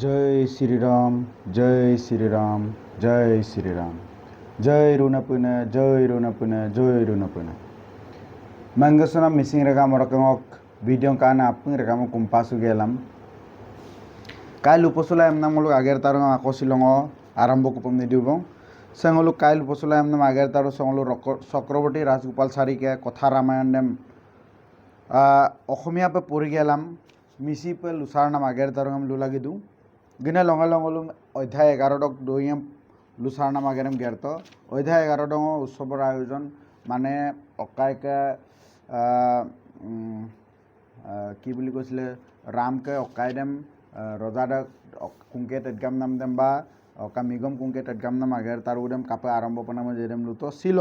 জয় শ্রীরাম জয় শ্রীরাম জয় শ্রীরাম। জয় ঋণপুন জয় ঋণপুন জয় ঋণপুন মঙ্গসনাম মিসিং রেগাম রকমক ভিডিও কান আপং রেগাম কুম্পাসু গেলাম কাইল উপসলা এমনাম লোক আগের তার আক শিলং আরম্ভ কুপম নিদিব সেঙ্গলুক কাইল উপসলা এমনাম আগের তার সঙ্গলু চক্রবর্তী রাজগোপাল সারিকে কথা রামায়ণ নেম অসমীয়া পে পড়ে গেলাম। মিশি পে লুসার নাম আগের তার লু লাগি দিওঁ। গিনে লঙে লঙলো অধ্যায় এগারো ডক দৈয়াম লুসার নাম আগেরম গেরত অধ্যায় এগারো ডং উৎসৱৰ আয়োজন মানে আহ, কি বুলি কৈছিলে ৰামকে অকাই দেম আহ, ৰজাদক কুংকে তেটগাম নাম দেম বা অকা মিগম কুংকে তেটগাম নাম আগের তার উদেম কাপে আরম্ভ পনাম যেদেম লুতো ছিল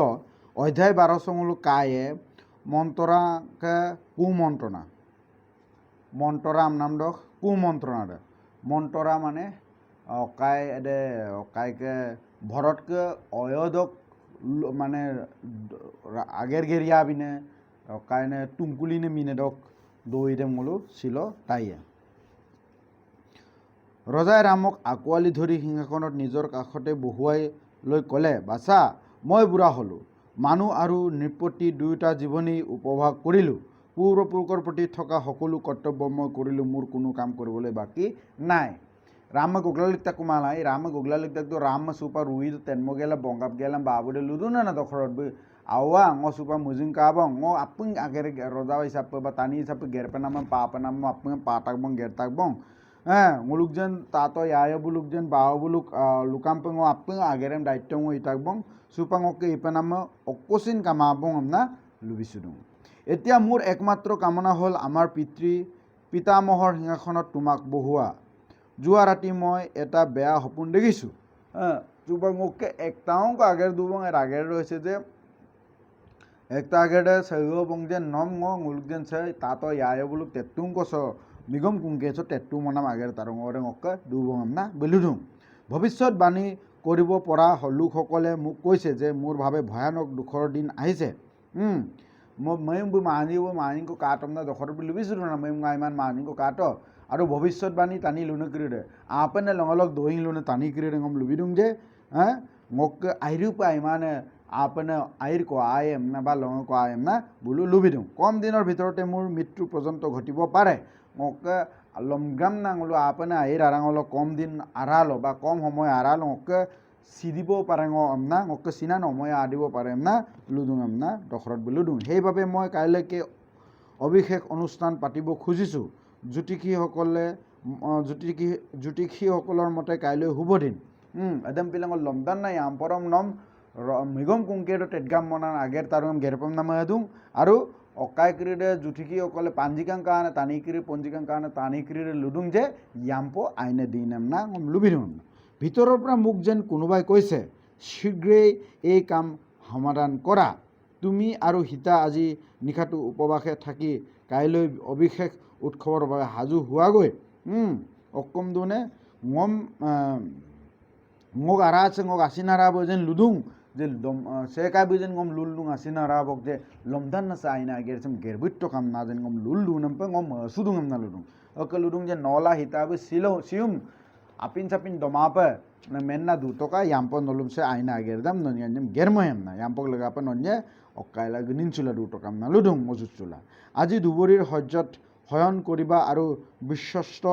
অধ্যায় বারো সঙ্গলু কায়ে মন্ত্রাকে কুমন্ত্রণা মন্ত্রা নাম দক কুমন্ত্রণা দে মন্ত্রা মানে অকাই, এদে, অকাইকে ভরতকে অয়োধক মানে আগের গেরিয়া বিনে অকাইনে টুমকুলিনে মিনে দক দৈ দেম গলো ছিল তাইয়ে। ৰজাই ৰামক আঁকোৱালি ধৰি সিংহাসনত নিজৰ কাষতে বহুৱাই লৈ ক'লে, বাছা, মই বুঢ়া হ'লোঁ। মানুহ আৰু নৃপতি দুয়োটা জীৱনী উপভোগ কৰিলোঁ। পূৰ্বপুৰুষৰ প্ৰতি থকা সকলো কৰ্তব্য মই কৰিলোঁ, মোৰ কোনো কাম কৰিবলৈ বাকী নাই। ৰাম গোগলালিক তাকো মালাই ৰাম গোগলালিক তাকতো ৰাম চুপা ৰুহিত তেনমগেলা বংগাপ গেলাম বাবুদে লুদু না না দখৰত বৈ আৱা অঙ চুপা মুজুং কাব অঙ আপুং আগেৰে ৰজা হিচাপে বা টানি হিচাপে গেৰপে নাম পাপে নাম আপুং পা তাক বং, গেৰ তাক বং। হে হ্যাঁ মুলুকজন তাত ইয়ায়বু লোকজন বাহবু লোক লুকাম্পং ও আপ্পং আগেৰে দায়িত্ব মই ইতাকবং বং ওকে ইপেনাম অকচিন কামাবং আমনা লুবিসুদুং এতিয়া মোৰ একমাত্ৰ কামনা হ'ল আমাৰ পিতৃ পিতামহৰ সিংহাসনত তোমাক বহোৱা। যোৱা ৰাতি মই এটা বেয়া সপোন দেখিছোঁ। হ্যাঁ চুপাং ওকে একটাও আগের দুবং এর আগের রয়েছে যে, একটা আগেরে সৈব যে নম ঙ মুলুক যেন সে তাত ইয়ায় বুলুক তেতুং কছ মিগম কুংকেছ তেতু মনাম আগের তার ঙরে ঙকে দুবং না বেলুধুং। ভৱিষ্যতবাণী কৰিব পৰা লোকসকলে মোক কৈছে যে, মোৰ ভাৱে ভয়ানক দুখৰ দিন আহিছে। মই ময়ো মানিব মানিকো কাটম না দখৰ বুলি লুবিছিলোঁ না ময়ো ইমান মানিকো কাট আৰু ভৱিষ্যতবাণী টানি লুনে দে আপেনে লঙলক দহি লুনে টানি গম লুবি দিওঁ যে হ্যাঁ মোক আহিৰো পাই মানে আপেনে আহিৰ ক আয়েম না বা লঙ ক আয়েম না বোলো লুবি দিওঁ কম দিনৰ ভিতৰতে মোৰ মৃত্যু পৰ্যন্ত ঘটিব পাৰে মোক লমগ্ৰাম নাঙলো আপেনে আহিৰ আৰাঙলো কম দিন আৰালো বা কম সময় আৰালো মোক চিদিব পাৰে আমনা মোক চিনা নময় আদিব পাৰে আমনা লুডুং আমনা দখৰত বুলি লুডুং সেইবাবে মই কাইলৈকে অভিষেক অনুষ্ঠান পাতিব খুজিছোঁ। জ্যোতিষীসকলে জ্যোতিষী জ্যোতিষীসকলৰ মতে কাইলৈ শুভ দিন। এদম পিলাঙৰ লমদান নাই আমপৰম নম মৃগম কুংকেটো টেটগাম মনান, আগেৰ তাৰুম গেৰপম নাম এদুং। আৰু অকাইক্ৰীৰে জ্যোতিষীসকলে পাঞ্জিকাং কাৰণে টানিক্ৰী পঞ্জিকাং কাৰণে টানিক্ৰীৰে লুডুং যে, ইয়াম্প আইনে দিন না, লুবিদুং। ভিতৰৰ পৰা মোক যেন কোনোবাই কৈছে শীঘ্ৰেই এই কাম সমাধান কৰা তুমি আৰু সীতা আজি নিশাটো উপবাসে থাকি কাইলৈ অভিষেক উৎসৱৰ বাবে সাজু হোৱাগৈ উম, অকম দোনে ngom ah, ngok ara se ngok asina ra bo jen ludung je lom se ka bi jen ngom lul lung asina ra bok je lomdan na sa aina ger sem ger bit to kam na jen ngom lul lu nam pa ngom sudung ngam na ludung ludung apin sapin doma pa na men na du to ka yam po nolum se aina ger non yan ger mo yam na yam pok laga pa non je অকাইলা গিনিন চুলা দুটো কাম না লুডুং মজুত চুলা আজি দুবৰীৰ সহ্যত শয়ন কৰিবা আৰু বিশ্বস্ত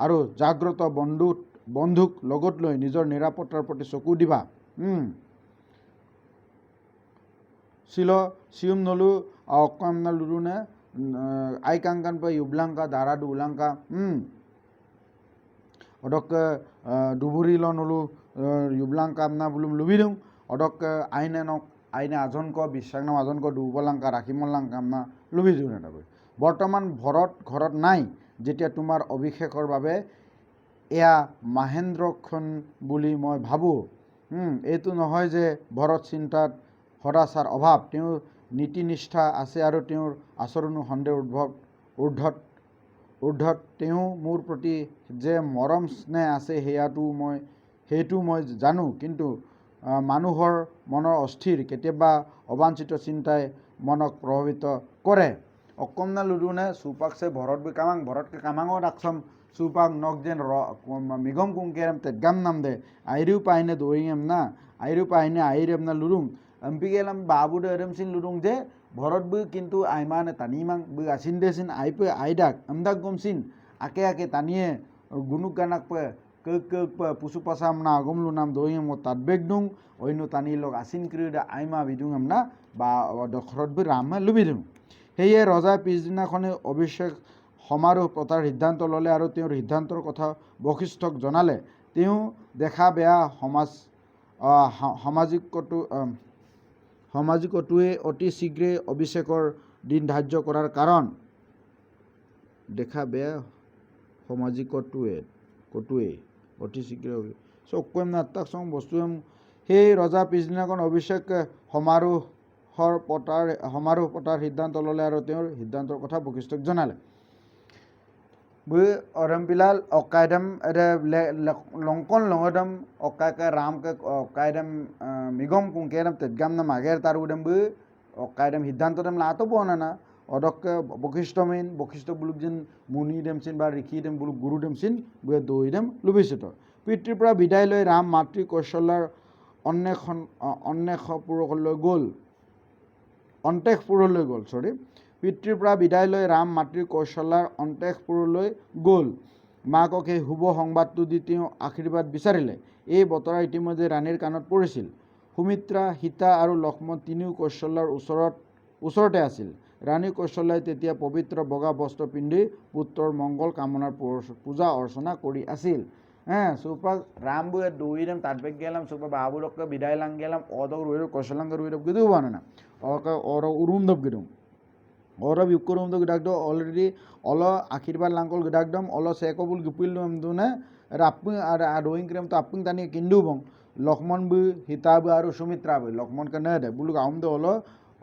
আৰু জাগ্ৰত বন্ধু বন্ধুক লগত লৈ নিজৰ নিৰাপত্তাৰ প্ৰতি চকু দিবা। ছিল চিউম নলু অকাম না লুডুনে আই কাংকান পা ইউবলাংকা দাৰাদু উলাংকা। অডক দুবুৰী ল নলু ইউবলাংকা আমনা বুলুম লুবি দিওঁ অডক আইনে নক, আইনে আজনক বিশ্বাস নাম আজনক দুবলাংকা ৰাখিমলাংকা আমনা লুবি দিওঁ নেতাকৈ বৰ্তমান ভৰত ঘৰত নাই, যেতিয়া তোমাৰ অভিষেকৰ বাবে এয়া মাহেন্দ্ৰক্ষণ বুলি মই ভাবোঁ। এইটো নহয় যে ভৰত চিন্তাত সদাচাৰ অভাৱ। তেওঁৰ নীতি নিষ্ঠা আছে আৰু তেওঁৰ আচৰণো সন্দেহ উদ্ভৱ ঊৰ্ধত ঊৰ্ধত তেওঁ মোৰ প্ৰতি যে মৰম স্নেহ আছে সেয়াটো মই সেইটো মই জানো কিন্তু মানুহৰ মনৰ অস্থিৰ কেতিয়াবা অবাঞ্ছিত চিন্তাই মনক প্ৰভাৱিত কৰে অকমনা লুডুনে সুপাকছে ভৰত বি কামাং ভৰতকে কামাঙত migom kung kerem tet gam nam de airu paine doing em na airu paine airem na lurung ampi gelam babu de erem sin lurung je Bharat বু কিন্তু আইমানে তানিমাং বু আসিন দেসিন আইপে আইডাক আমদাক গমসিন আকে আকে তানিয়ে গুনুক গানাক পে কেক কেক পে পুসু পাসাম না আগম লুনাম দই মো তাতবেক দুং অইনো তানি লগ আসিন ক্রিডা আইমা বিদুং আমনা বা দখৰত বু ৰামে লুবি দিওঁ সেয়ে ৰজাই পিছদিনাখনে অভিষেক সমাৰোহ পতাৰ সিদ্ধান্ত ল'লে আৰু তেওঁৰ সিদ্ধান্তৰ কথা বশিষ্ঠক জনালে তেওঁ দেখা বেয়া সমাজ আহ, সা- সামাজিকটো আহ, সামাজিকটোৱে অতি শীঘ্ৰে অভিষেকৰ দিন ধাৰ্য কৰাৰ কাৰণ। দেখা বেয়া সামাজিকটোৱে কটোৱে অতি শীঘ্ৰে চকুৱেম নাট্টাক চং বস্তুৱেম। সেই ৰজা পিছদিনাখন অভিষেক সমাৰোহৰ পতাৰ সমাৰোহ পতাৰ সিদ্ধান্ত ল'লে আৰু তেওঁৰ সিদ্ধান্তৰ কথা বশিষ্ঠক জনালে। bu orang bilal okaidam ada longkon longodam okaka ram ke okaidam migom kung keram tetgam na mager taru dam bu okaidam hidan to dam lato bona na odok ke bokisto min bokisto buluk jin muni dam sin bar rikhi dam buluk guru dam sin bu doi dam lubis itu pitri pra bidai loe ram matri kosholar onne khon onne khopuro kholo gol ontek puro le gol sorry পিতৃৰ পৰা বিদায় লৈ ৰাম মাতৃ কৌশলাৰ অন্তেশপুৰলৈ গ'ল। মাকক সেই শুভ সংবাদটো দি তেওঁ আশীৰ্বাদ বিচাৰিলে। এই বতৰা ইতিমধ্যে ৰাণীৰ কাণত পৰিছিল। সুমিত্ৰা, সীতা আৰু লক্ষ্মণ তিনিও কৌশলাৰ ওচৰত ওচৰতে আছিল। ৰাণী কৌশলাই তেতিয়া পবিত্ৰ বগা বস্ত্ৰ পিন্ধি পুত্ৰৰ মংগল কামনাৰ পূজা অৰ্চনা কৰি আছিল। হ্যাঁ সুপার রাম বুয়ে দুইরম তাটবেক গেলাম সুপার বাবুরকে বিদায় লাং গেলাম, অদক রুইর কৌশলাঙ্গ রুইর গিদু বানে না। অকে দব গিদাক দো অলরেডি অল আশীর্বাদ লাঙ্কল দম অল সেকবুল গিপিল দম দুনে রাপ্পিং আর রোহিং ক্রেম তো আপ্পিং তানি কিন্দু বং। লক্ষ্মণ বু, সীতা বু আর সুমিত্রা বু। লক্ষ্মণকে নে দে বুলুক আউম দে অল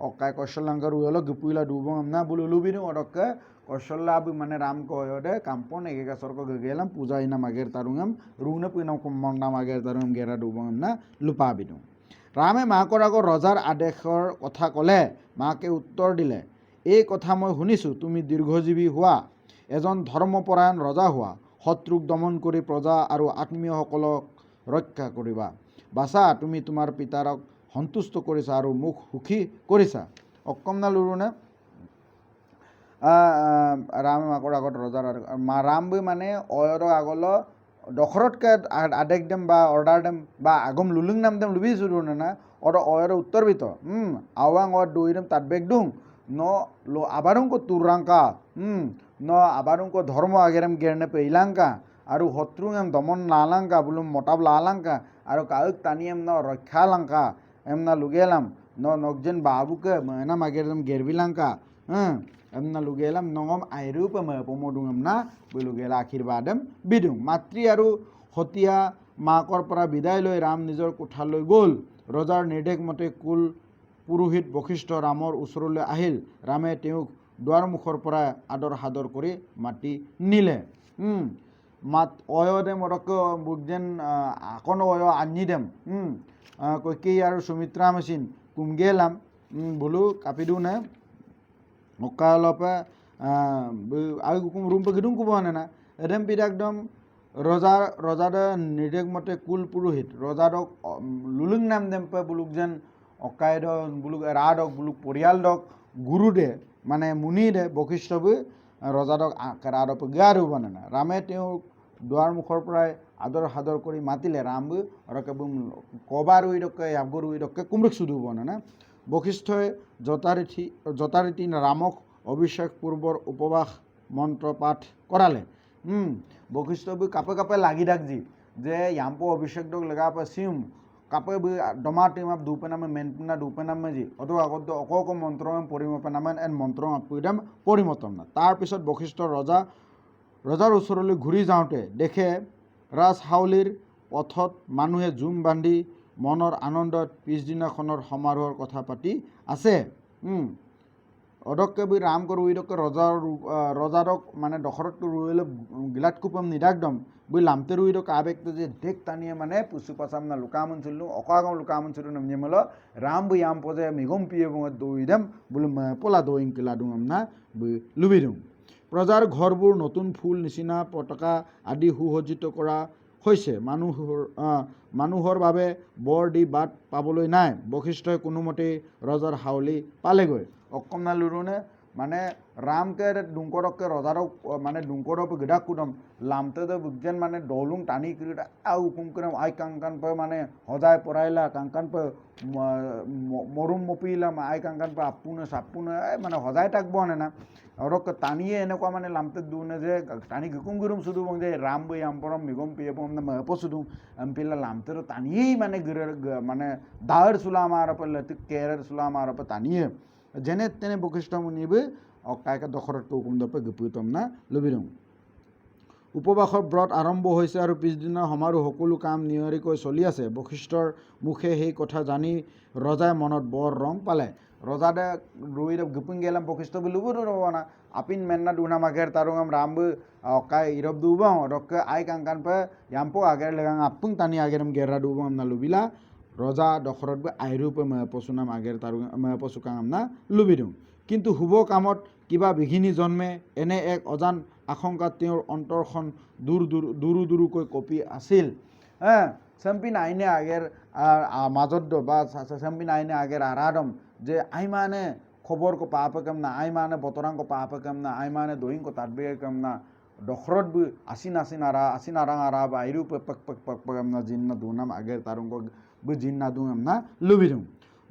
অকাই কৌশলাঙ্গ রুই অল গিপুইলা ডুবং না বুলু লুবিনু অডকে কৌশল্যাবু মানে Ram কয়ode kampon ege sorko gegelam puja ina mager tarungam rungna puina kumongna mager tarungam gera dubangam na lupa বিদু ৰামে মাকৰ আগত ৰজাৰ আদেশৰ কথা ক'লে। মাকে উত্তৰ দিলে। এই কথা মই শুনিছোঁ তুমি দীৰ্ঘজীৱী হোৱা এজন ধৰ্মপৰায়ণ ৰজা হোৱা শত্ৰুক দমন কৰি প্ৰজা আৰু আত্মীয়সকলক ৰক্ষা কৰিবা। বাছা তুমি তোমাৰ পিতাৰক সন্তুষ্ট কৰিছা আৰু মোক সুখী কৰিছা। অকমনা লুৰুনে ৰাম মাকৰ আগত ৰজাৰ মা ৰাম বি মানে অয়ৰ আগল দখৰতকে আদেশ দেম বা অৰ্ডাৰ দেম বা আগম লুলুং নাম দেম লুবি জুৰু না অৰ অয়ৰ উত্তৰ বিত হুম আৱাং অৰ দৈ দেম তাত বেগ দুং লো আবারুংকো তুরাঙ্কা হুম ন আবারুংকো ধর্ম আগেরম গেরনে পে ইলাঙ্কা আৰু শত্ৰুং এম দমন নালাঙ্কা বোলো মতাব লালাঙ্কা আৰু কাউক টানি এম ন ৰক্ষা লাঙ্কা এম না লুগেলাম ন নকজেন বাবুকে মনা মাগেরম গেরবিলাঙ্কা হ্যাঁ এম না লুগেলাম নঙম আইরূপ পমদুং এম না বৈ লুগেলা আশীৰ্বাদম বিদুং মাতৃ আৰু সতীয়া মাকৰ পৰা বিদায় লৈ ৰাম নিজৰ কোঠালৈ গ'ল ৰজাৰ নিৰ্দেশ মতে কুল পুৰোহিত বশিষ্ঠ ৰামৰ ওচৰলৈ আহিল। ৰামে তেওঁক দুৱাৰমুখৰ পৰা আদৰ সাদৰ কৰি মাতি নিলে। মাত অয় দেম অৰক বুকজেন আকন অয় আনি দেম। উম, আহ, আৰু সুমিত্ৰা মেচিন? কুমগেলাম বোলো কাপি দিওঁ নে? অকালপে আৰু ৰুম পেকিদুং কুব না? এদম পিত একদম ৰজাৰ ৰজাদে নিৰ্দেশ মতে কুল পুৰোহিত ৰজাদক লুলুং নাম দেম পে বুলুক যেন অকাইদ বুলুক ৰাডক বুলুক গুৰু দে মানে মুনি দে বশিষ্ঠ বি ৰজাদক ৰাডক গা দিব না। ৰামে তেওঁক দুৱাৰমুখৰ পৰাই আদৰ সাদৰ কৰি মাতিলে। ৰাম বি অৰকে বুম কবা ৰুই দকে আবগৰ ৰুই দকে কুমৰক চুদু না। বশিষ্ঠই যথাৰীতি যথাৰীতি ৰামক অভিষেক পূৰ্বৰ উপবাস মন্ত্ৰ পাঠ কৰালে। হুম বশিষ্ঠ কাপে কাপে লাগি থাকজি যে ইয়াম্পো অভিষেক দক লেগা পে সিম কাপে বি ডমা টিমাপ দুপেনামে মেনপিনা দুপেনামে জি অত আগত অক অক মন্ত্ৰম পৰিমপেনামেন এন মন্ত্ৰম আপুদাম পৰিমতম না তাৰপিছত বশিষ্ঠ ৰজা ৰজাৰ ওচৰলৈ ঘূৰি যাওঁতে দেখে ৰাজহাউলিৰ পথত মানুহে জুম বান্ধি মনৰ আনন্দত পিছদিনাখনৰ সমাৰোহৰ কথা পাতি আছে। অদক্কে বি ৰাম কৰো ৰজাৰ আহ, ৰজাৰক মানে দশৰথটো ৰুইলে গিলাত কুপম নিদাকদম। বি লামতে ৰুই দক আবেগটো যে দেখ টানিয়ে মানে পুচু পাচাম না লুকামন চুল্লু অকাগম লুকামন চুল্লু নাম নিমল ৰাম বি আম পজে মিগম পিয়ে বঙ দই দেম বলে পলা দইং কিলা দুঙম না বি লুবি দুং প্ৰজাৰ ঘৰবোৰ নতুন ফুল নিচিনা পতাকা আদি সুসজ্জিত কৰা হৈছে। মানুহৰ মানুহৰ বাবে বৰ দি বাট পাবলৈ নাই। বশিষ্ঠই কোনোমতেই ৰজাৰ হাউলি পালেগৈ। অকণমান লুৰুনে মানে রামকে ডুঙ্করককে রজারক মানে ডুঙ্করপ গিডা কুদম লামতে তো বুঝছেন মানে ডলুং টানি কিরিটা আউ কুম করে আই কাঙ্কান পে মানে হজায় পড়াইলা কাঙ্কান পে মরুম মপিলাম আই কাঙ্কান পে আপুনে সাপুনে এই মানে হজায় থাকব না না রক টানিয়ে এনেকুৱা মানে লামতে দুনে যে টানি গুকুম গুৰুম শুধু বং যে রাম বই আমপরম মিগম পিয়ে পম না মপ শুধু এমপিলা লামতে তো টানিয়েই মানে গিরে মানে দাঁড় চুলা মার পে লতি কেরের চুলা মার পে টানিয়ে যেনে তেনে বশিষ্ঠ মুনিবে অকায়কে দশৰথকে হুকুম দপে গুপুতম না উপবাসৰ ব্ৰত আৰম্ভ হৈছে আৰু পিছদিনা সমাৰোহ সকলো কাম নিয়াৰিকৈ চলি আছে বশিষ্ঠৰ মুখে সেই কথা জানি ৰজাই মনত বৰ ৰং পালে ৰজাদে ৰৈ গুপুং গেলাম বশিষ্ঠ বুলি বুধ ৰব না আপিন মেন্না দুনা মাগেৰ তাৰুঙাম ৰামবু অকাই ইৰব দুবাং ৰকে আই কাংকান পে ইয়াম্পো আগেৰ লেগাং আপুং টানি আগেৰম গেৰা দুবাং না লুবিলা ৰজা দশৰথ গৈ আইৰূপ মায়াপচু নাম আগেৰে তাৰ মায়াপচু কাম না লুবি দিওঁ কিন্তু শুভ কামত কিবা বিঘিনি জন্মে এনে এক অজান আশংকাত তেওঁৰ অন্তৰখন দূৰ দূৰ দূৰো দূৰকৈ কঁপি আছিল চেম্পিন আইনে আগেৰ মাজত বা চেম্পিন আইনে আগেৰ আৰাদম যে আইমানে খবৰ পাপে কাম না আইমানে বতৰাংকো পাপে কাম না আইমানে দহিংক তাৰবিয়ে কাম না দশৰথ আছিন আছিন আৰা আচিন আৰাং আৰা বা আইৰূপ পক পক পক পক কাম না দুনাম আগেৰ তাৰ বি জিন্না দুনাম না লুবিদুং।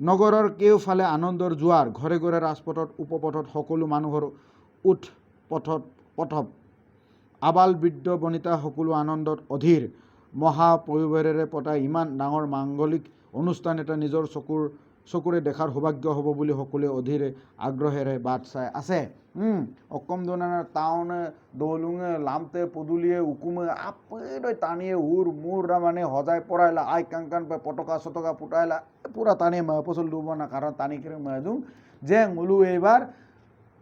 নগৰৰ কেওফালে আনন্দৰ জোৱাৰ ঘৰে ঘৰে ৰাজপথত উপপথত সকলো মানুহৰ উঠ পথত পথপ। আবাল বৃদ্ধ বনিতা সকলো আনন্দত অধীৰ। মহাপৰিবাৰেৰে পতা ইমান ডাঙৰ মাংগলিক অনুষ্ঠান এটা নিজৰ চকুৰ চকুৰে দেখাৰ সৌভাগ্য হ'ব বুলি সকলোৱে অধীৰে আগ্ৰহেৰে বাট চাই আছে। অকম দোনানে টাউনে দৌলুঙে লামতে পদুলিয়ে উকুমে আপেদৈ টানিয়ে উৰ মূৰ মানে সজাই পৰাইলা, আই কাংকান পে পটকা চটকা ফুটাইলা। পুরা টানিয়ে মা পচল ডুবো না কারণ টানি করে মাদুং যে মুলু এইবার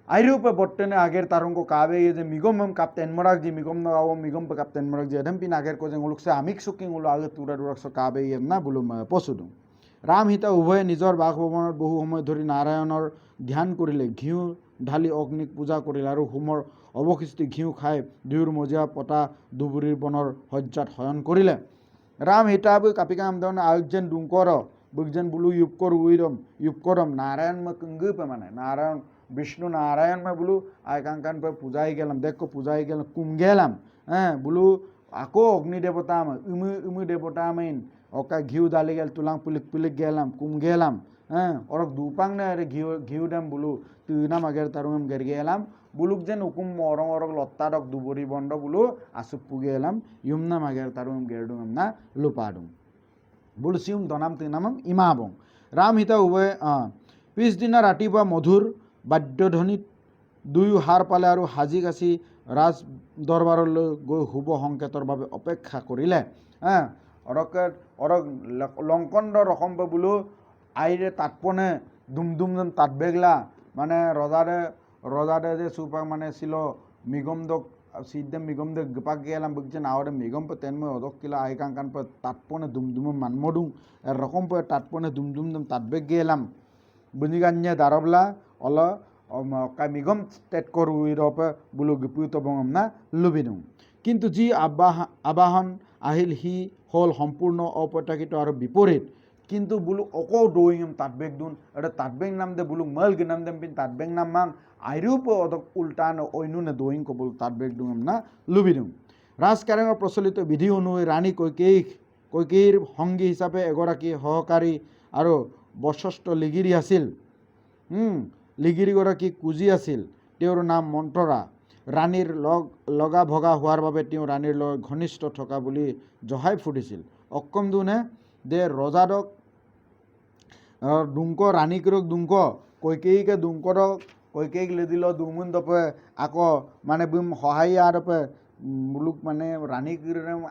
আইরুপে বট্টেনে আগের তারঙ্গ কাবে যে মিগম মম কাপ্তেন মরাক জি, মিগম ন মিগম পে কাপ্তেন মরাক জি। এদম পিন আগের কোজে উলুক সে আমিক সুকিং উলু আগে তুরা দুরাক সো কাবে ইয়েম না বুলু পচুদুং। ৰাম সীতা উভয়ে নিজৰ বাসভৱনত বহু সময় ধৰি নাৰায়ণৰ ধ্যান কৰিলে। ঘিউ ঢালি অগ্নিক পূজা কৰিলে আৰু হোমৰ অৱশিষ্টি ঘিউ খাই দুয়োৰ মজিয়া পতা দুবুৰীৰ বনৰ শয্যাত শয়ন কৰিলে। ৰাম সীতাবৈ কাপিকা আমদান আয়োজন ডুংকৰ বুকজেন বুলু ইউপকর উইরম ইউপকরম নারায়ণ মে কঙ্গু পে মানে নারায়ণ বিষ্ণু নারায়ণ মে বুলু আয় কাঙ্কান পে পূজাই গেলাম, দেখো পূজাই গেলাম, কুম হ্যাঁ বুলু আকৌ অগ্নি দেবতা আমি ইমু ইমু দেবতা আমিন ওকা ঘিউ দালি গেল, তুলাং পুলিক পুলিক গেলাম, কুম গেলাম হ্যাঁ? ওরক দুপাং না আরে ঘিউ ঘিউ দাম বুলু, তুই নাম আগের তারুম গের গেলাম। বুলুক যেন উকুম অরং অরক লত্তা ডক দুবরি বন্ড বুলু, আসুক পুগে এলাম ইউম নাম আগের তারুম গেরডুম না লুপাডুম বুলচিউম দনাম তিনামম ইমাবং। ৰাম সীতা উভয়ে পিছদিনা ৰাতিপুৱা মধুৰ বাদ্যধ্বনিত দুয়ো হাৰ পালে আৰু সাজি কাচি ৰাজ দৰবাৰলৈ গৈ শুভ সংকেতৰ বাবে অপেক্ষা কৰিলে হা অৰকে অৰক লংকন্দ ৰকম্প বোলো, আইৰে তাতপনে দুম দুম দুম তাত বেগলা। মানে ৰজাৰে ৰজাৰে যে চুপাক মানে ছিল মিগমদক সিদ্ধে মিগমদে গপাক গেলাম বুঝছেন আওয়ারে মিগম পে তেনমে অদক কিলা আই কাঙ্কান পে তাতপনে দুম দুম মানমডুং এরকম পে তাতপনে দুম দুম দুম তাতবে গেলাম বুঝিগান্যে দারবলা অল মিগম টেট কর উইরপে বুলু গপুত বঙম না লুবিনুং কিন্তু আবাহ, আবাহন আহিল সি হ'ল সম্পূৰ্ণ অপ্ৰত্যাশিত আৰু বিপৰীত। কিন্তু বোলো অকৌ দৌইম তাঁতবেগ দুন এটা তাঁতবেগ নাম দে, বোলো মল নাম দেম পিন তাঁতবেগ নাম মাং আইরূপ অদক উল্টান অন্যনে দৌইং কবল তাঁতবেগ দুম না লুবি লুবিদুং ৰাজকাৰেঙৰ প্ৰচলিত বিধি অনুসৰি ৰাণী কৈকেয়ী কৈকেয়ীৰ সংগী হিচাপে এগৰাকী সহকাৰী আৰু বশস্থ লিগিৰি আছিল। লিগিৰিগৰাকী কুজি আছিল। তেওঁৰ নাম মন্থৰা ৰাণীৰ লগ, লগা ভগা হোৱাৰ বাবে তেওঁ ৰাণীৰ লগত ঘনিষ্ঠ থকা বুলি জহাই ফুটিছিল। অক্কম দুনে দে ৰজাদক দুংক ৰাণীকৰক দুংক, কৈকেয়ীকে দুংকৰক কৈকেয়ীক লেদিল দুমুন দপে, আকৌ মানে বুম সহায় আরপে বুলুক মানে রানীক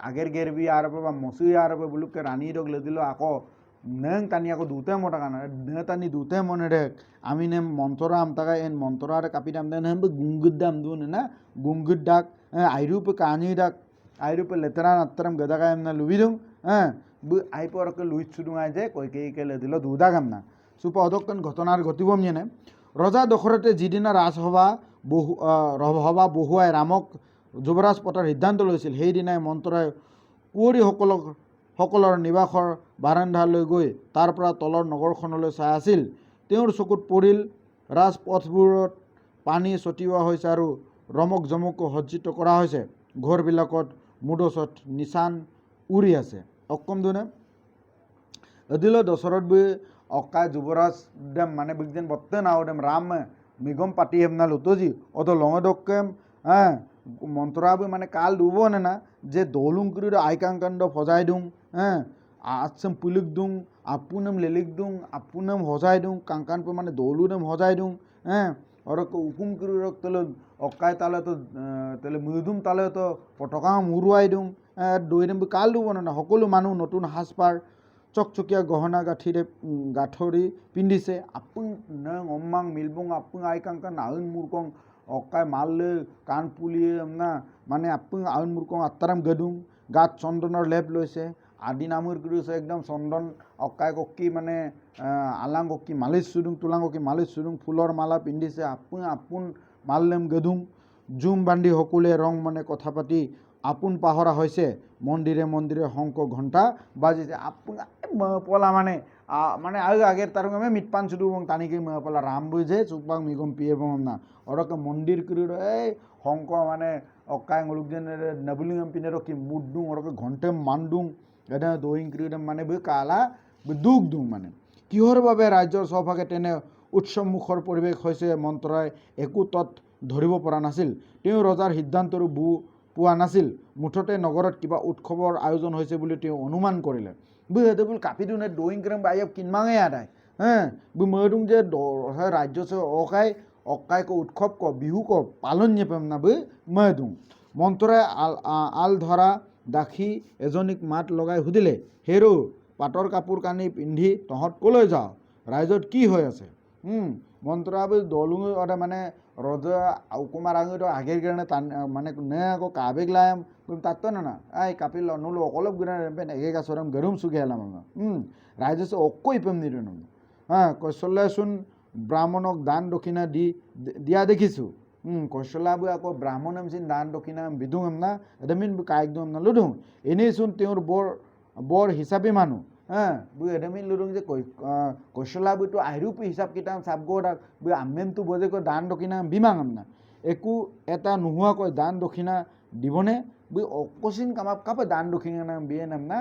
আগের গেরবি আরপে বা মসুই আরপে বুলুককে রানীরক লেদিল আকৌ নেং টানি আকৌ দুতে মটা কানা নে টানি দুতে মনে রেক আমি নে মন্তরা আমতাকা এন মন্তরা আরে কাপি দাম দেন হেম গুঙ্গুদ দাম দুন না গুঙ্গুদ ডাক আইরুপ কানি ডাক আইরুপ লেতরা নাত্তরম গদাকা এমনা লুবিদুং হ্যাঁ বু আইপরকে লুইত সুদুং আই যে কৈকেয়ীকে লেদিল দুদা গামনা সুপ অদক্ষণ ঘটনার ঘটিবম জেনে ৰজা দশৰথে যিদিনা ৰাজসভা বহু আহ, ৰ- সভা বহুৱাই ৰামক যুৱৰাজ পতাৰ সিদ্ধান্ত লৈছিল সেইদিনাই মন্ত্ৰই কুঁৱৰীসকলক সকলৰ নিবাসৰ বাৰান্দালৈ গৈ তাৰ পৰা তলৰ নগৰখনলৈ চাই আছিল। তেওঁৰ চকুত পৰিল ৰাজপথবোৰত পানী ছটিওৱা হৈছে আৰু ৰমক জমকো সজ্জিত কৰা হৈছে। ঘৰবিলাকত মুদচত নিচান উৰি আছে। অকম দুনে? এদিলো দশরথ বি অক্কা যুবরাজ দেম মানে বিগদিন বত্তে নাও দেম রাম মিগম পাতি হেমনা লুতজি অত লঙে দক্কেম হ্যাঁ মন্ত্রাবি মানে কাল ডুবো নে না, যে দৌলুং করি আইকাঙ্কাণ্ড ফজাই দিওঁ হ্যাঁ? আচ্ছম পুলিক দিওঁ আপুনেম লেলিক দিওঁ আপুনেম সজাই দিওঁ কাংকানপে মানে দৌলুনেম সজাই দিওঁ হ্যাঁ? ওরক উকুম করি রক তাহলে অক্কায় তালে তো তাহলে মৃদুম তালে তো পটকাও মুৰুৱাই দিওঁ দৈ দিম কাল দিব না সকলো মানুহ নতুন সাজপাৰ চকচকীয়া গহনা গাঁঠিৰে গাঁঠৰি পিন্ধিছে আপুং নং অম্মাং মিলবং আপুং আই কাংকা নাউন অকাই মাললে কাণ পুলিয়ে না মানে আপুং আউন মুরকং আত্তারাম গেদুং গাত চন্দনৰ লেপ লৈছে আদি নামুৰ কৰিছে একদম চন্দন অকাই ককি মানে আলাং ককি মালিচ চুদুং তুলাং ককি মালিচ চুদুং ফুলৰ মালা পিন্ধিছে আপুং আপোন মাললেম গেদুং জুম বান্ধি সকলোৱে ৰং মানে কথা পাতি আপোন পাহৰা হৈছে মন্দিৰে মন্দিৰে শংখ ঘণ্টা বাজিছে আপোন পলা মানে রাম বুঝে চুপাং মিগম পিয়ে এবং না। ওরকম মন্দির করি এই শংখ মানে অকাই লোক যেন নবলিং পিনে কি মুডুং ওরকম ঘণ্টে মানডুং এটা দহিং ক্ৰীড়ম মানে কালা দুখ দুং মানে। কিহৰ বাবে ৰাজ্যৰ চৌপাশে তেনে উৎসৱমুখৰ পৰিৱেশ হৈছে মন্ত্ৰই একো তত ধৰিব পৰা নাছিল। তেওঁ ৰজাৰ সিদ্ধান্তৰো বু পোৱা নাছিল। মুঠতে নগৰত কিবা উৎসৱৰ আয়োজন হৈছে বুলি তেওঁ অনুমান কৰিলে। ক্ৰম বাইব কিনমাঙে আদায় হ্যাঁ বি ময়দুং যে রাজ্য অকাই অকাই ক উৎসব ক বিহু ক পালন নেপেম না বি ময়দুং মন্ত্ৰই আল আল ধৰা দাসী এজনীক মাত লগাই সুধিলে হেৰৌ পাটৰ কাপোৰ কানি পিন্ধি তহঁত ক'লৈ যাওঁ ৰাইজত কি হৈ আছে মন্ত্ৰাবি দলুঙ অদা মানে ৰজা উকুমাৰ আঙিটো আগেৰ কাৰণে টান মানে নে আকৌ কাবেগ লায়াম তাতো না না আই কাপিল নুলো অকলপ গুণা ৰেম্পেন এগে গাছৰম গেৰুম চুকে এলাম ৰাইজে অকো ইপেম নিদিনো হা কৈশল্যাচোন ব্ৰাহ্মণক দান দক্ষিণা দি দিয়া দেখিছোঁ। কৈশলাবু আকৌ ব্ৰাহ্মণ চিন দান দক্ষিণা বিধুং না এডমিন কায়ক দিম না লুধুং এনেইচোন তেওঁৰ বৰ বৰ হিচাপী মানুহ। হা বুই এডমিন লুধুং যে কৈশলাবুটো আহিৰূপ হিচাপ কিতাম চাবগোডাক বুই আমেমটো বজে কৈ দান দক্ষিণা বিমাঙম না একো এটা নোহোৱাকৈ দান দক্ষিণা দিবনে? বুই অকচিন কামাপ কাপে দান দক্ষিণা নাম বিয়ে নাম না,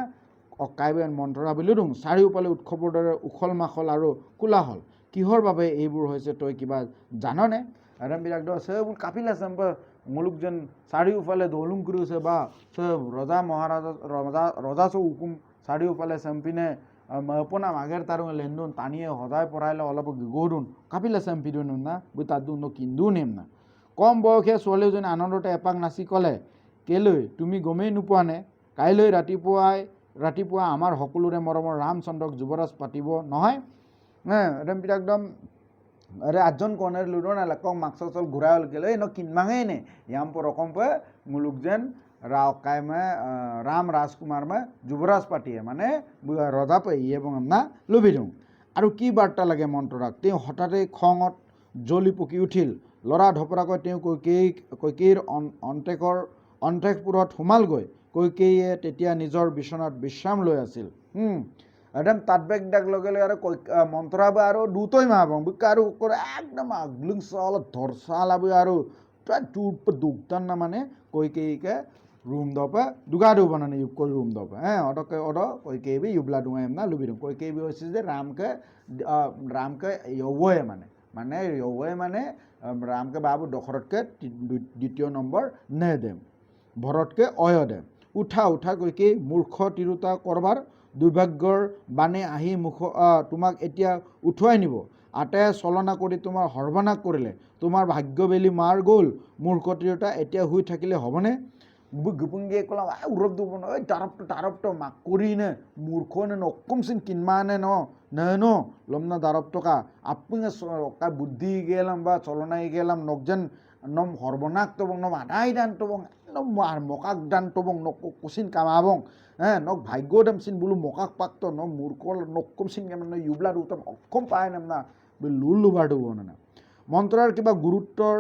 অকাইবেন মন্ত্ৰা বুলি দুং চাৰিওফালে উৎসৱৰ দৰে উখল মাখল আৰু কোলাহল। কিহৰ বাবে এইবোৰ হৈছে, তই কিবা জাননে? এৰমবিলাক দ চববোৰ কাপিল আছে মুলুক যেন চাৰিওফালে দৌলুং কৰিছে বা চব ৰজা মহাৰাজা, ৰজা ৰজা চব হুকুম চাৰিওফালে চেম্পিনে আপোনাক আগেৰ তাৰো লেনদোন টানিয়ে সদায় পৰাই লৈ অলপ গৰুণ কাপিলে চেম্পিদোন না বুলি তাত দিওঁ ন কিন্দু নিম না। কম বয়সীয়া ছোৱালীজনী আনন্দতে এপাক নাচি ক'লে কেলৈ তুমি গমেই নোপোৱা নে? কাইলৈ ৰাতিপুৱাই ৰাতিপুৱা আমাৰ সকলোৰে মৰমৰ ৰামচন্দ্ৰক যুৱৰাজ পাতিব নহয়? একদম পিতা একদম আৰে আঠজন কণেৰে লুটো নালাগে কওক মাক্স চল ঘূৰাই হ'ল কেলৈ? ন কিনমাঙেই নে? ইয়াম পৰ পৰে মোলোক যেন কায় রাম রাজকুমার মে যুবরাজ পাতিয়ে মানে ৰজা পে ই এবং আমনা লুবি দিওঁ আৰু কি বাৰ্তা লাগে মন্ত্ৰৰাক তেওঁ হঠাতে খঙত জ্বলি পকি উঠিল ল'ৰা ধপৰাকৈ তেওঁ কৈকেয়ী কৈকেয়ীৰ অন- অন্তেকৰ অন্তেকপুৰত সোমালগৈ কৈকেয়ীয়ে তেতিয়া নিজৰ বিচনাত বিশ্ৰাম লৈ আছিল একদম তাত বেগ ডাক লগে লগে আৰু মন্ত্ৰাবো আৰু দুটই মাহাবং বুকা আৰু একদম আগলুং চাল ধরসালাবো আৰু টুপ দুগতান না মানে কৈকেয়ীকে দপে দুগা দু বানানে ইউব কই রুম দপে হ্যাঁ অটকে অড কৈকেয়ী ইউবলা দুঙা এমনা লুবি দিওঁ কৈকেয়ী হৈছে যে ৰামকে আহ, ৰামকে ইয়ৱে মানে মানে ইয়ৱে মানে ৰামকে বাবু দশৰথকে দ্বিতীয় নম্বৰ নে দেম ভৰতকে অয় দে উঠা উঠা কৈকে মূৰ্খ তিৰোতা কৰবাৰ দুৰ্ভাগ্যৰ বানে আহি মুখ তোমাক এতিয়া উঠুৱাই নিব আটায়ে চলনা কৰি তোমাৰ সৰ্বনাশ কৰিলে তোমাৰ ভাগ্যবেলি মাৰ গ'ল মূৰ্খ তিৰোতা এতিয়া শুই থাকিলে হ'বনে গুপুংগিয়ে ক'লাম আ উৰব দুব এই তাৰপটো তাৰপটো মাক কৰি নে মূৰ্খ নে নকমচিন কিনমা নে ন নে ন লম না দারব টকা আপুঙে কা বুদ্ধি গেলাম বা চলনাই গেলাম নকজেন নম সর্বনাক তবং নম আদাই দান তবং নম আর মকাক দান তবং নক কুচিন কামাবং হ্যাঁ নক ভাগ্য দামচিন বুলু মকাক পাক্ত ন মূর্খ নকমচিন কেমন ইউবলা দুতম অকম পায় নাম না লুল লুবাৰ দুব না মন্ত্ৰৰ কিবা গুৰুত্বৰ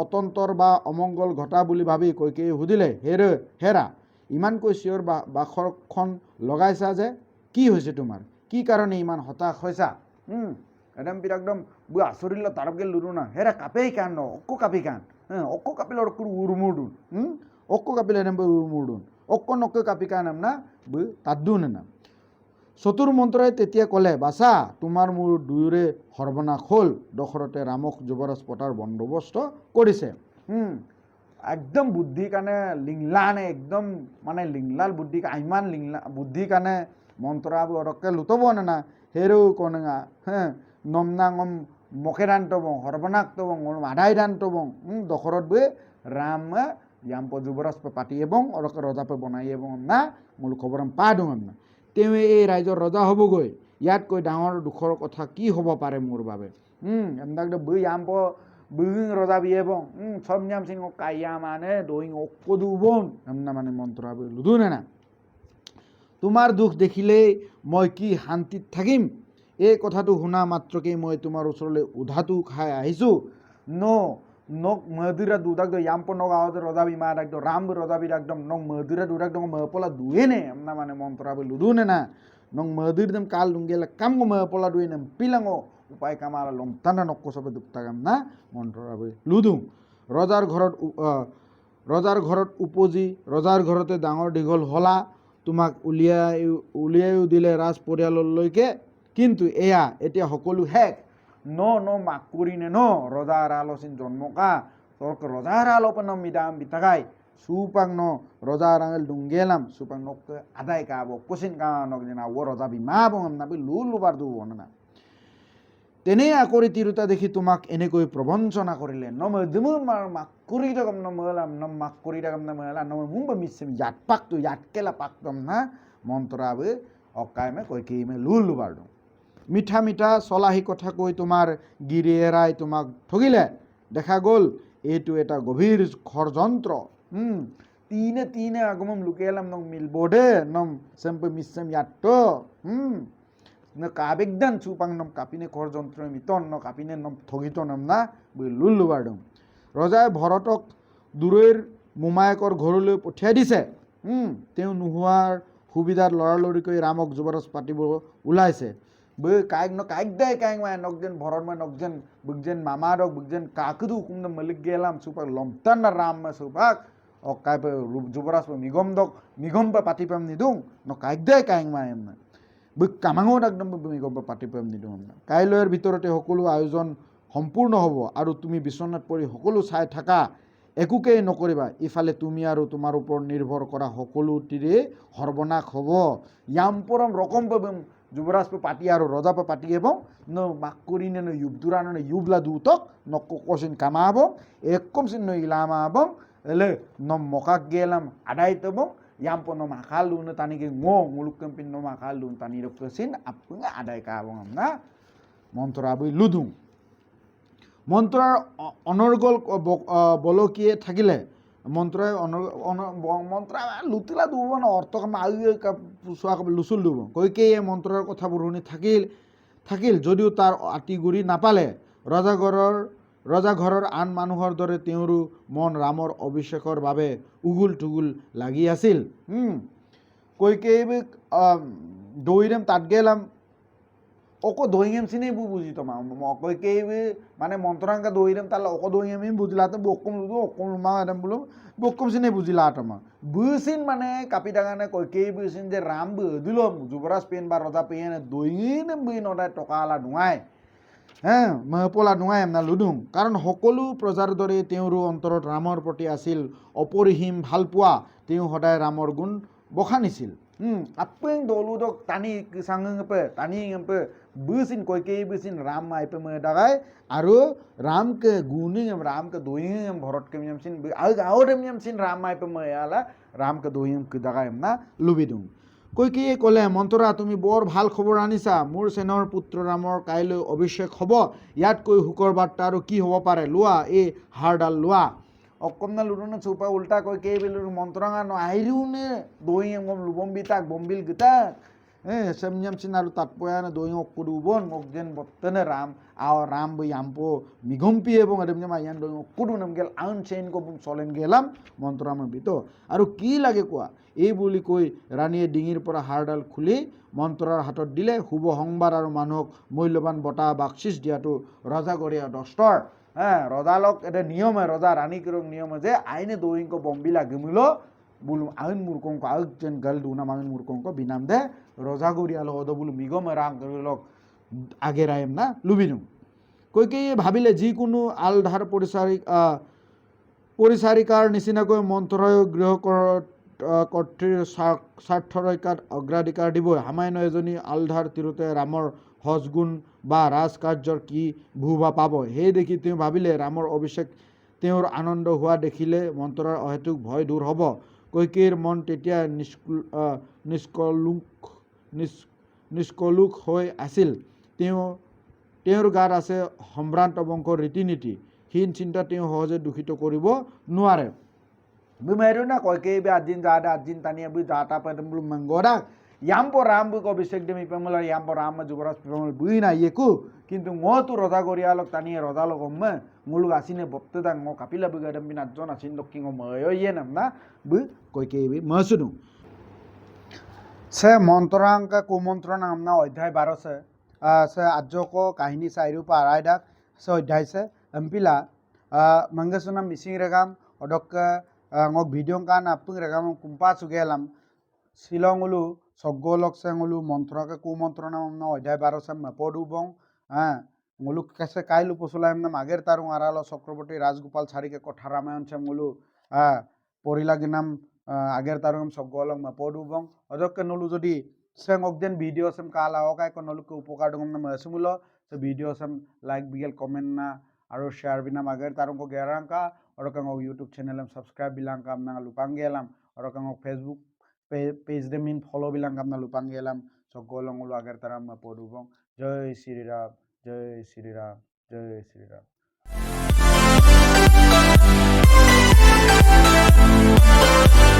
অতন্তৰ বা অমংগল ঘটা বুলি ভাবি কৈকেয়ী সুধিলে হেৰে হেৰা ইমানকৈ চিঞৰ বা বাখৰখন লগাইছা যে কি হৈছে তোমাৰ? কি কাৰণে ইমান হতাশ হৈছা? একদম পিৰা একদম বু আচৰিল তারপকে লুরু না হেরা কাপেই কান ন অক্কো কাপি হ্যাঁ অক্কো কাপিল অক্কু উরমুডুন হুম অক্কো কাপিল এনে উরমুডুন অক্কো নক্কো কাপি কান না বু তাদ্দুন না চতুৰ মন্ত্ৰই তেতিয়া ক'লে, বাছা, তোমাৰ মোৰ দুয়োৰে সৰ্বনাশ হ'ল। দশৰথে ৰামক যুৱৰাজ পতাৰ বন্দোবস্ত কৰিছে। একদম বুদ্ধিৰ কাৰণে লিংলানে, একদম মানে লিংলাল বুদ্ধি, ইমান লিংলা বুদ্ধিৰ কাৰণে মন্ত্ৰাবু অৰকে লুটব না হেৰৌ কনেঙা, হে, নমনাঙম মকেৰান তবং সৰ্বনাশ তবং আধাই দান তবং দশরথ বই রাম ইয়াম্প যুবরাজ পাতি এবং অরকে রজাপে বনাই এবং না। পা তেওঁ এই ৰাইজৰ ৰজা হ'বগৈ? ইয়াতকৈ ডাঙৰ দুখৰ কথা কি হ'ব পাৰে মোৰ বাবে? এমদাক বৈ আম্প বৈ ৰজা বিয়ে বং। নিয়াম সিং কাইয়া মানে দৈ অকদু বন। এমনা মানে মন্ত্ৰ লুধুনে না তোমাৰ দুখ দেখিলেই মই কি শান্তিত থাকিম? এই কথাটো শুনা মাত্ৰকেই মই তোমাৰ ওচৰলৈ উধাটো খাই আহিছোঁ। ন dudak do yampo nok awat roda bi ma dak do ram roda bi dak dom nok madura dudak dong ma pola duene amna mane montra bi ludune na nok madur dem kal dungela kam go ma pola duene pilango উপায় কামালা লম টানা নক্ক চবে দুখ তাকাম না লুডুং ৰজাৰ ঘৰত উ- আহ, ৰজাৰ ঘৰত উপজি ৰজাৰ ঘৰতে ডাঙৰ দীঘল হলা তোমাক উলিয়াই উলিয়াইও দিলে ৰাজ পৰিয়াললৈকে কিন্তু এয়া এতিয়া সকলো শেষ ন ন মাক কৰিনে ন ৰজাৰ আলোচন জন্মকা তৰ্ক ৰজাৰ আলোপন মিদাম বিতাকাই supang no roja rangel dunggelam supang nok ke adai ka bo kusin ka nok jena wo roja bi ma bong na bi lulu bar du wona তেনেই আকৰি তিৰোতা দেখি তোমাক এনেকৈ প্ৰবঞ্চনা কৰিলে নম দুমু মাৰ মাক কৰি থাকম নমলাম নম মাক কৰি থাকম নমলা নম মুম্ব মিছিম ইয়াত পাকটো ইয়াত কেলা পাকতম না মন্ত্ৰাবে অকাইমে কৈকেইমে লুল বাৰদো মিঠা মিঠা চলাহী কথা কৈ তোমাৰ গিৰিয়েৰাই তোমাক ঠগিলে। দেখা গ'ল, এইটো এটা গভীৰ ষড়যন্ত্ৰ তিনে তিনে আগমম লুকেলাম নং মিলবডে নম চেম্পে মিছেম ইয়াতটো হুম কাবেগদান চুপাং নম কাপিনে ষড়যন্ত্ৰ মিতন, ন কাপিনে নম ঠগিত নম না বুলি লুল্লু বাৰদম ৰজাই ভৰতক দূৰৈৰ মোমায়েকৰ ঘৰলৈ পঠিয়াই দিছে। তেওঁ নোহোৱাৰ সুবিধাত লৰালৰিকৈ ৰামক যুৱৰাজ পাতিব ওলাইছে। বৈ কাইক ন কাইক দে কাইক মাই নকজেন ভৰত মাই নকজেন বুকজেন মামা দক বুকজেন কাকদু কুম মলিক গেলাম সুপাক লমতান না রাম মা সুপাক ও কাই পে যুৱৰাজ পে মিগম দক মিগম পে পাতি পেম নিদুং ন কাইক দে কাইক মাই এম বৈ কামাঙো একদম মিগম পে পাতি পেম নিদুং এম কাইলৈৰ ভিতৰতে সকলো আয়োজন সম্পূৰ্ণ হ'ব আৰু তুমি বিচনাত পৰি সকলো চাই থাকা একোকেই নকৰিবা ইফালে তুমি আৰু তোমাৰ ওপৰত নিৰ্ভৰ কৰা সকলোটিৰে সৰ্বনাশ হ'ব ইয়াম পৰম ৰকম পাবেম যুৱৰাজ পে পাতি আৰু ৰজা পে পাতি এবং ন মাক কৰি নে ইউবদুৰা নে ইউবলা দুতক নক কচিন কামাব একম সিন ন ইলামা আবং এলে নম মকাক গেলাম আদায় তবং, ইয়াম পন আকাল লুন তানিকে ngো মুলুক কেম্পিন নম আকাল লুন তানি রক্তসিন আপুং আদায় কা আবং আমনা। মন্ত্ৰাবৈ লুদুং। মন্ত্ৰৰ অ- অনৰ্গল ক- বলকিয়ে থাকিলে ব- মন্ত্ৰা লুটিলা দুব ন, অৰ্থ কাম আয়ু চোৱা লুচুল দুব। কৈকেয়ে মন্ত্ৰৰ কথাবোৰ শুনি থাকিল থাকিল, যদিও তাৰ আঁতিগুৰি নাপালে। ৰজাঘৰৰ ৰজাঘৰৰ আন মানুহৰ দৰে তেওঁৰো মন ৰামৰ অভিষেকৰ বাবে উগুল টুগুল লাগি আছিল। কৈকেয়ে দৌৰিম, তাত গেলাম। অক দৈ এমচিনেই বুজি তোমাৰ অকৈকে মানে মন্ত্ৰাংকে দৈ দিম তালে অক দৈ এমি বুজিলা তুমি বকুম ৰুলো অকম ৰুমা এদম বোলো বকুম চিনেই বুজিলা তোমাৰ বুজিছিল মানে কাপি টাকানে কৈকেই বুজিছিল যে ৰাম বু দিলো যুৱৰাজ পেন বা ৰজা পেন দৈন বুই নদায় টকা আলা নোৱাই হে মহপলা নোৱাই এম না লুডুং কাৰণ সকলো প্ৰজাৰ দৰে তেওঁৰো অন্তৰত ৰামৰ প্ৰতি আছিল অপৰিসীম ভালপোৱা তেওঁ সদায় ৰামৰ গুণ বখানিছিল ืมอัปเปิ้งโดรู้ดอกตานี่คือสังเงินเปตานี่เงินเปบื้อสินก้อยเกยบื้อสินรามไม่เปเมื่อได้อารู้รามก็กูนี่เงินรามก็ดูยิ่งเงินบรอดก็มีมสินบื้อเอาเดมีมสินรามไม่เปเมื่ออะไรรามก็ดูยิ่งคือได้เงินนะลูบิดุงก้อยเกยก็เลยมันตัวเราตุ้มีบอร์บฮัลข่าวบรานิสะมูร์เซนอร์ปุตรรามอร์กายเลอบิเชกข่าวยัดก้อยฮุกอร์บัตตารุกี้ฮัวปาร์เรลัวเอฮาร์ดัลลัว অকমনা লুডুনো চুপা উল্টা কৈ কে বিলু মন্ত্ৰঙা ন আহিলিও নে দৈ এম লুবম্বি তাক bombil গিতাক। eh semnyam sinaru tatpoyana doing okudubon mokjen bottene ram aw ram bu yampo migompi এবং এরম জামা ইয়ান doing okudu nam gel aun chain ko bum solen gelam মন্ত্রাম বিতো। আৰু কি লাগে কোৱা এই বুলি কৈ ৰাণীয়ে ডিঙিৰ পৰা হাড়ডাল খুলি মন্ত্ৰৰ হাতত দিলে, শুভ সংবাদ আৰু মানুহক মূল্যৱান বঁটা বাকচিচ দিয়াটো ৰজাগৰীয়া দস্তৰ। হ্যাঁ রজালক এটা নিয়মে রজা রানী কিরক নিয়মে যে আইনে দৌইঙ্ক বম্বিলা গেমিল বুলু আইন মূর্কঙ্ক আগ যেন গাল দুনাম আইন মূর্কঙ্ক বিনাম দে রজা গরিয়াল হদ বুলু মিগমে রাম গরিলক আগে রাইম না লুবিনু। কৈকে ভাবিলে যিকোনো আলধাৰ পৰিচাৰিক পৰিচাৰিকাৰ নিচিনাকৈ মন্ত্ৰয় গৃহ কৰ- আহ, কৰ্তৃৰ স্বাৰ- স্বাৰ্থ ৰক্ষাত অগ্ৰাধিকাৰ দিবই। সামান্য এজনী আলধাৰ তিৰোতে ৰামৰ সজগুণ বা ৰাজকাৰ্যৰ কি ভূভা পাব? সেই দেখি তেওঁ ভাবিলে, ৰামৰ অভিষেক তেওঁৰ আনন্দ হোৱা দেখিলে মন্ত্ৰৰ অহেতুক ভয় দূৰ হ'ব। কৈকেয়ীৰ মন তেতিয়া নিষ্কুল নিষ্কলুক নিষ্কলুক হৈ আছিল। তেওঁ, তেওঁৰ গাত আছে সম্ভ্ৰান্ত বংশৰ ৰীতি নীতি হীন চিন্তা তেওঁ সহজে দূষিত কৰিব নোৱাৰে। Bimeru na koi ke be ajin jada ajin tania bu jata pa dem belum menggoda yampo ram bu ko bisek demi pemula yampo ram jubaras pemula bu na yeku কিন্তু tania roda lo gomme mulu asine bopte dang ngo kapila bu gadam binat jon asin dokki ngo moyo ye nam na bu koi be masunu সে মন্ত্রাঙ্কা কুমন্ত্র নামনা অধ্যায় বারোছে সে সে আর্যক কাহিনী চাইরু পারাই ডাক সে অধ্যায়ছে এমপিলা মঙ্গেসুনা মিসিং রেগাম অডক্কে ngok video kan apung regam kumpa sugelam silong ulu সগলক সে ngulu মন্ত্রকে কু মন্ত্র নাম অধ্যায় বারো সে মেপদু বং হ্যাঁ ngulu কেসে কাইলু পশুলাম নাম আগের তারু আড়ালো চক্রবর্তী রাজগোপাল ছাড়িকে কথা রামায়ণ সে ngulu হ্যাঁ পরিলাগি নাম আগের তারুম সগলক মেপদু বং অজকে নলু যদি সে den video sem kala okai ko nolu ke উপকার dum nam asumulo সে ভিডিও sem লাইক বিগেল কমেন্ট না আৰু শ্বেয়াৰ বিনাম আগেৰ তারুঙ্ক গেরাঙ্কা orokango youtube channel am subscribe bilang kam nang lupangi alam orokango facebook page de min follow bilang kam nang lupangi alam so golong ulu agar taram podubong jai shri ram jai shri ram jai shri ram Thank you.